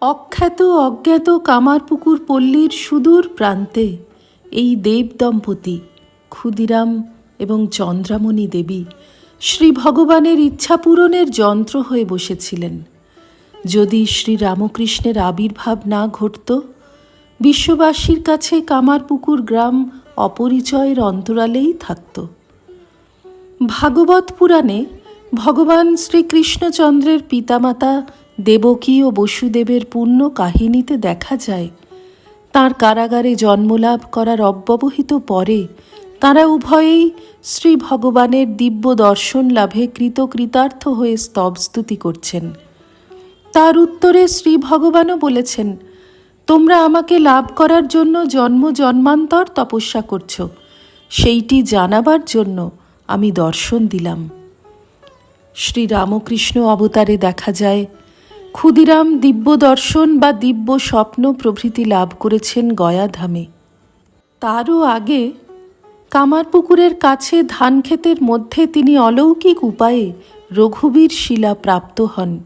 অখ্যাত অজ্ঞাত কামারপুকুর পল্লীর সুদূর প্রান্তে এই দেব দম্পতি, ক্ষুদিরাম এবং চন্দ্রামণি দেবী শ্রী ভগবানের ইচ্ছা পূরণের যন্ত্র হয়ে বসেছিলেন। যদি শ্রী রামকৃষ্ণের আবির্ভাব না ঘটত, বিশ্ববাসীর কাছে কামারপুকুর গ্রাম অপরিচয়ের অন্তরালেই থাকত। ভাগবত পুরাণে ভগবান শ্রীকৃষ্ণচন্দ্রের পিতামাতা দেবকী ও বসুদেবের পূর্ণ কাহিনীতে দেখা যায়। তার কারাগারে জন্মলাভ করার অব্যবহিত পরে তারা উভয়েই শ্রী ভগবানের দিব্য দর্শন লাভে কৃতকৃতার্থ হয়ে স্তবস্তুতি করছেন। তার উত্তরে শ্রী ভগবানও বলেছেন, তোমরা আমাকে লাভ করার জন্য জন্ম জন্মান্তর তপস্যা করছ। সেইটি জানাবার জন্য আমি দর্শন দিলাম। শ্রী রামকৃষ্ণ অবতারে দেখা যায় ক্ষুদিরাম দিব্য দর্শন বা দিব্য স্বপ্ন প্রভৃতি লাভ করেছেন গয়াধামে। তারও আগে কামারপুকুরের কাছে ধানক্ষেতের মধ্যে তিনি অলৌকিক উপায়ে রঘুবীর শিলা প্রাপ্ত হন।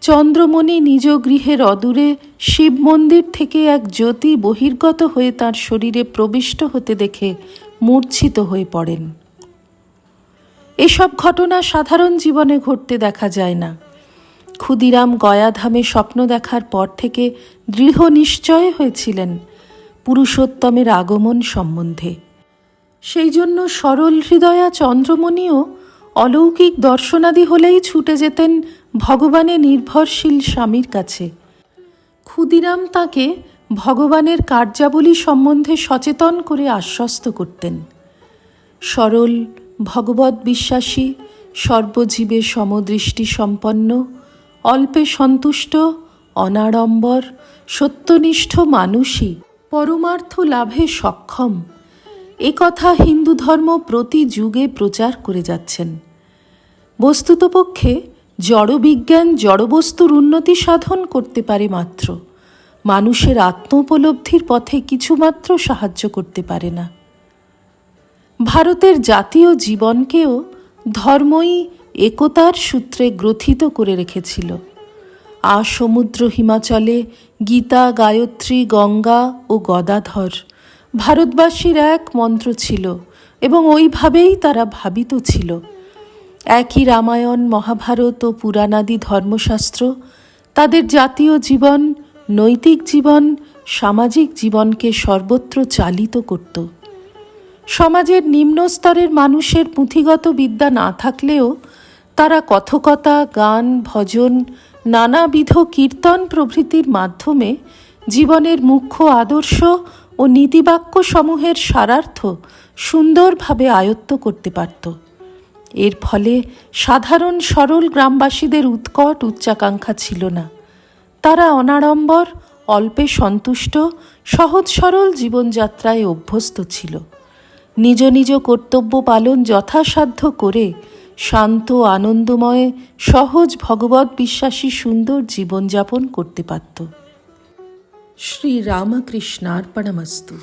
চন্দ্রমণি নিজ গৃহের অদূরে শিব মন্দির থেকে এক জ্যোতি বহির্গত হয়ে তার শরীরে প্রবিষ্ট হতে দেখে মূর্ছিত হয়ে পড়েন। এসব ঘটনা সাধারণ জীবনে ঘটতে দেখা যায় না। ক্ষুদিরাম গয়াধামে স্বপ্ন দেখার পর থেকে দৃঢ় নিশ্চয় হয়েছিলেন পুরুষোত্তমের আগমন সম্বন্ধে। সেই জন্য সরল হৃদয়া চন্দ্রমণিও অলৌকিক দর্শনাদি হলেই ছুটে যেতেন ভগবানে নির্ভরশীল স্বামীর কাছে। ক্ষুদিরাম তাকে ভগবানের কার্যাবলী সম্বন্ধে সচেতন করে আশ্বস্ত করতেন। সরল ভগবত বিশ্বাসী সর্বজীবে সমদৃষ্টি সম্পন্ন অল্পে সন্তুষ্ট, অনাড়ম্বর, সত্যনিষ্ঠ মানুষই পরমার্থ লাভে সক্ষম। এ কথা হিন্দু ধর্ম প্রতি যুগে প্রচার করে যাচ্ছেন। বস্তুতপক্ষে জড়বিজ্ঞান জড়বস্তুর উন্নতি সাধন করতে পারে মাত্র। মানুষের আত্মোপলব্ধির পথে কিছুমাত্র সাহায্য করতে পারে না। ভারতের জাতীয় জীবনকেও ধর্মই একতার সূত্রে গ্রথিত করে রেখেছিল। আ সমুদ্র হিমাচলে গীতা, গায়ত্রী, গঙ্গা ও গদাধর ভারতবাসীর এক মন্ত্র ছিল এবং ওইভাবেই তারা ভাবিত ছিল। একই রামায়ণ, মহাভারত ও পুরাণাদি ধর্মশাস্ত্র তাদের জাতীয় জীবন, নৈতিক জীবন, সামাজিক জীবনকে সর্বত্র চালিত করত। সমাজের নিম্ন স্তরের মানুষের পুঁথিগত বিদ্যা না থাকলেও তারা কথকতা, গান, ভজন, নানাবিধ কীর্তন প্রভৃতির মাধ্যমে জীবনের মুখ্য আদর্শ ও নীতিবাক্য সমূহের সারার্থ সুন্দরভাবে আয়ত্ত করতে পারত। এর ফলে সাধারণ সরল গ্রামবাসীদের উৎকট উচ্চাকাঙ্ক্ষা ছিল না। তারা অনাড়ম্বর, অল্পে সন্তুষ্ট, সহজ সরল জীবনযাত্রায় অভ্যস্ত ছিল। নিজ নিজ কর্তব্য পালন যথাসাধ্য করে শান্ত আনন্দময় সহজ ভগবত বিশ্বাসী সুন্দর জীবনযাপন করতে পারত। শ্রী রামকৃষ্ণার্পণমস্তু।